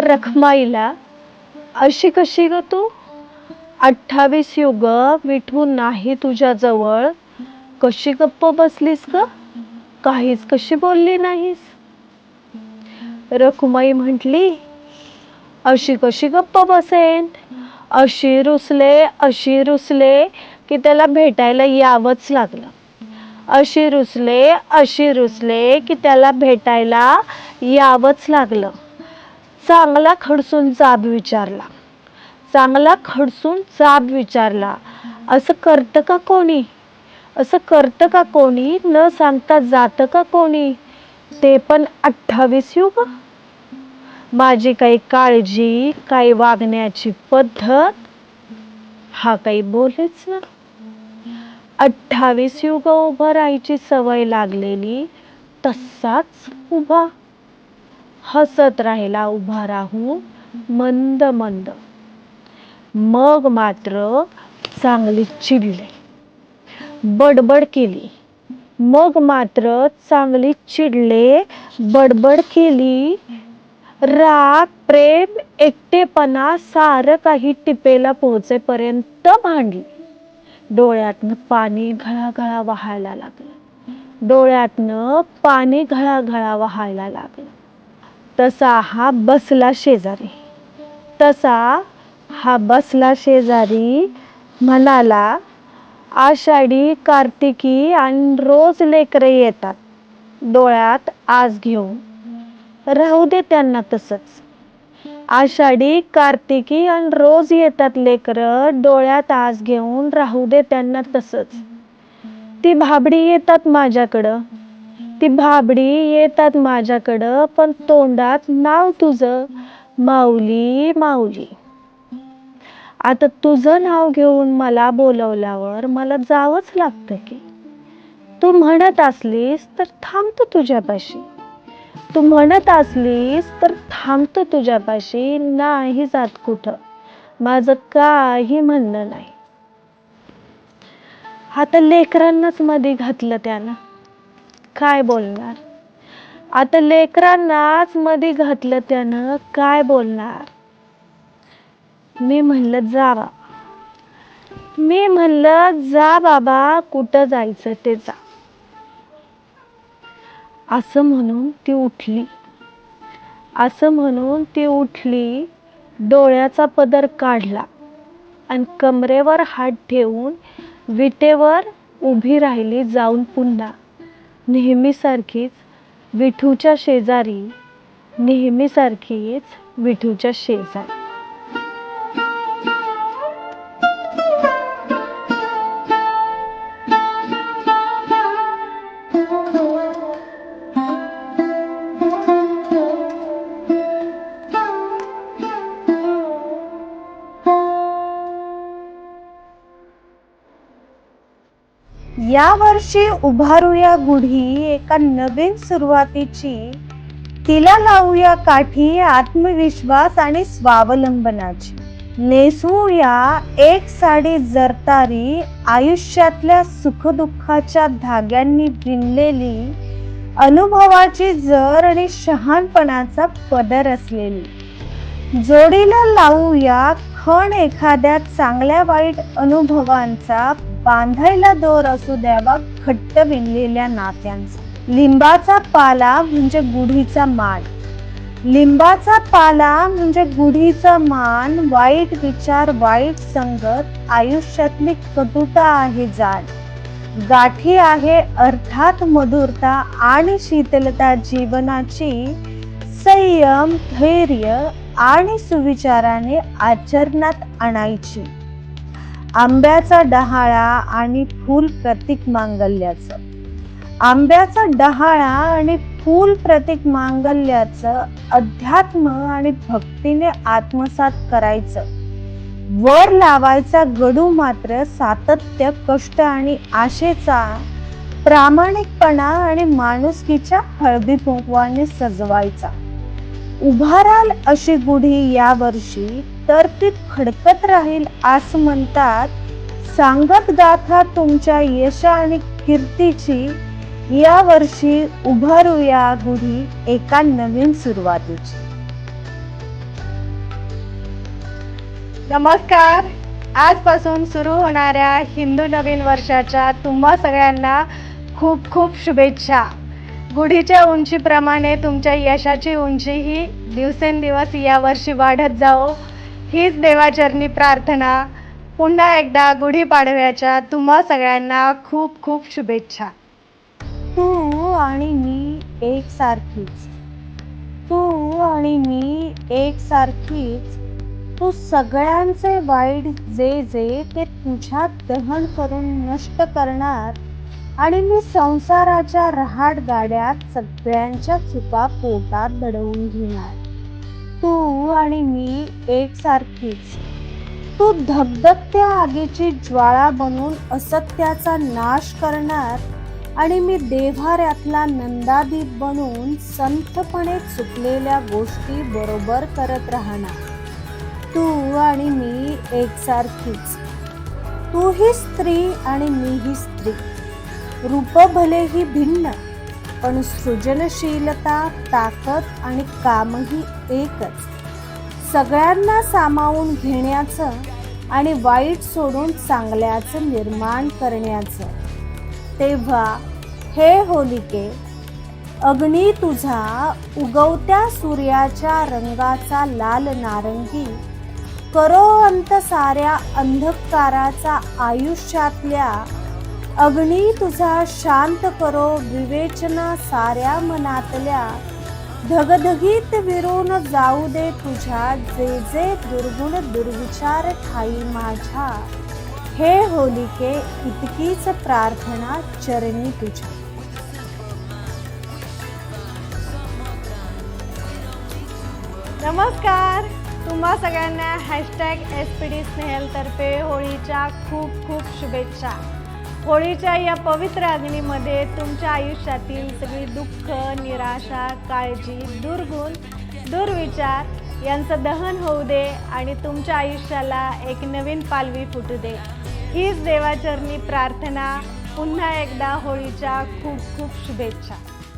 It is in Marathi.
त्या रखमाईला. अशी कशी ग तू? अठ्ठावीस युग विठू नाही तुझ्याजवळ. कशी गप्प बसलीस ग? काहीच कशी बोलली नाहीस? रखुमाई म्हटली अशी कशी गप्प बसेन? अशी रुसले अशी रुसले की त्याला भेटायला यावंच लागलं. अशी रुसले अशी रुसले की त्याला भेटायला यावंच लागलं. चांगला खडसून जाब विचारला. चांगला खडसून जाब विचारला. असं करतं का कोणी? असं करतं का कोणी? न सांगता जातं का कोणी? ते पण अठ्ठावीस युग माझी काही काळजी काही वागण्याची पद्धत हा काही बोलेच ना. अठ्ठावीस युग उभं राहायची सवय लागलेली तसाच उभा. हसत राहिला उभा राहून मंद मंद. मग मात्र चांगली चिडले. बडबड केली. मग मात्र चांगली चिडले बडबड केली. राग प्रेम एकटेपणा सारं काही टिपेला पोहोचेपर्यंत भांडली. डोळ्यातनं पाणी घळाघळा वाहायला लागलं. डोळ्यातनं पाणी घळाघळा वाहायला लागलं. तसा हा बसला शेजारी. तसा हा बसला शेजारी म्हणाला आषाढी कार्तिकी आणि रोज लेकरे येतात. डोळ्यात आज घेऊन. राहू दे त्यांना तसंच. आषाढी कार्तिकी आणि रोज येतात लेकरं डोळ्यात आज घेऊन राहू दे त्यांना तसंच. ती भाबडी येतात माझ्याकडं. ती भाबडी येतात माझ्याकडं पण तोंडात नाव तुझं. माऊली माऊली. आता तुझं नाव घेऊन मला बोलवल्यावर मला जावंच लागतं की. तू म्हणत असलीस तर थांबतो तुझ्यापाशी. तू म्हणत असलीस तर थांबतो तुझ्यापाशी नाही जात कुठं. माझं काही म्हणणं नाही. आता लेकरांनाच मध्ये घातलं त्यानं. काय बोलणार? आता लेकरांनाच मध्ये घातलं त्यानं काय बोलणार? मी म्हणलं जा बा. मी म्हणलं जा बाबा कुठं जायचं ते जा. असं म्हणून ती उठली. असं म्हणून ती उठली डोळ्याचा पदर काढला आणि कमरेवर हात ठेवून विटेवर उभी राहिली जाऊन पुन्हा. नेहमीसारखीच विठूच्या शेजारी नेहमीसारखीच विठूच्या शेजारी. या वर्षी उभारूया गुढी एका नवीन सुरुवातीची. तिला लावूया काठी आत्मविश्वास आणि स्वावलंबनाची. नेसूया एक साडी जरतारी आयुष्यातल्या सुखदुःखाच्या धाग्यांनी विणलेली अनुभवाची जर आणि शहाणपणाचा पदर असलेली. जोडीला लावूया खण एखाद्या चांगल्या वाईट अनुभवांचा बांधायला दोर असू द्यावा घट्ट विणलेल्या नात्यांचा. लिंबाचा पाला म्हणजे गुढीचा मान. लिंबाचा पाला म्हणजे गुढीचा मान वाईट विचार वाईट संगत आयुष्यातली कटुता आहे जाण. गाठी आहे अर्थात मधुरता आणि शीतलता जीवनाची संयम धैर्य आणि सुविचाराने आचरणात आणायची. आंब्याचा डहाळा आणि फूल प्रतीक मांगल्याचं. आंब्याचा डहाळा आणि फूल प्रतीक मांगल्याचं अध्यात्म आणि भक्तीने आत्मसात करायचं. वर लावायचा गडू मात्र सातत्य कष्ट आणि आशेचा प्रामाणिकपणा आणि माणुसकीच्या हळदी कुंकवाने सजवायचा. उभाराल अशी गुढी या वर्षी तर ती खडकत राहील आस म्हणतात. सांगत गाथा तुमच्या यशा आणि कीर्तीची या वर्षी उभारूया गुढी एका नवीन सुरुवातीची. नमस्कार. आजपासून सुरू होणाऱ्या हिंदू नवीन वर्षाच्या तुम्हा सगळ्यांना खूप खूप शुभेच्छा. गुढीच्या उंचीप्रमाणे तुमच्या यशाची उंची ही दिवसेंदिवस यावर्षी वाढत जाओ. हीच देवाचरणी प्रार्थना. पुन्हा एकदा गुढीपाडव्याच्या तुम्हा सगळ्यांना खूप खूप शुभेच्छा. तू आणि मी एकसारखीच. तू आणि मी एकसारखीच. तू सगळ्यांचे वाईट जे जे ते तुझ्यात दहन करून नष्ट करणार. आणि मी संसाराच्या रहाट गाड्यात सगळ्यांच्या चुका पोटात दडवून घेणार. तू आणि मी एकसारखीच. तू धगधगत्या आगीची ज्वाळा बनून असत्याचा नाश करणार आणि मी देव्हाऱ्यातला नंदादीप बनून संथपणे चुकलेल्या गोष्टी बरोबर करत राहणार. तू आणि मी एकसारखीच. तू ही स्त्री आणि मी ही स्त्री. रूप भलेही भिन्न पण सृजनशीलता ताकद आणि कामही एकच. सगळ्यांना सामावून घेण्याचं आणि वाईट सोडून चांगल्याचं निर्माण करण्याचं. तेव्हा हे होलिके अग्नी तुझा उगवत्या सूर्याच्या रंगाचा लाल नारंगी करो अंत साऱ्या अंधकाराचा आयुष्यातल्या अग्नी तुझा शांत करो विवेचना साऱ्या मनातल्या. धगधगीत विरून जाऊ दे तुझ्या जे जे दुर्गुण दुर्विचार ठाई माझ्या. हे होलिके इतकीच प्रार्थना चरणी तुझ्या. नमस्कार! तुम्हा सगळ्यांना हॅशटॅग एस पी डी स्नेहलतर्फे होळीच्या खूप खूप शुभेच्छा. होळीच्या या पवित्र अग्नीमध्ये तुमच्या आयुष्यातील सगळी दुःख निराशा काळजी दुर्गुण दुर्विचार यांचं दहन होऊ दे आणि तुमच्या आयुष्याला एक नवीन पालवी फुटू दे. हीच देवाचरणी प्रार्थना पुन्हा एकदा होळीच्या खूप खूप शुभेच्छा.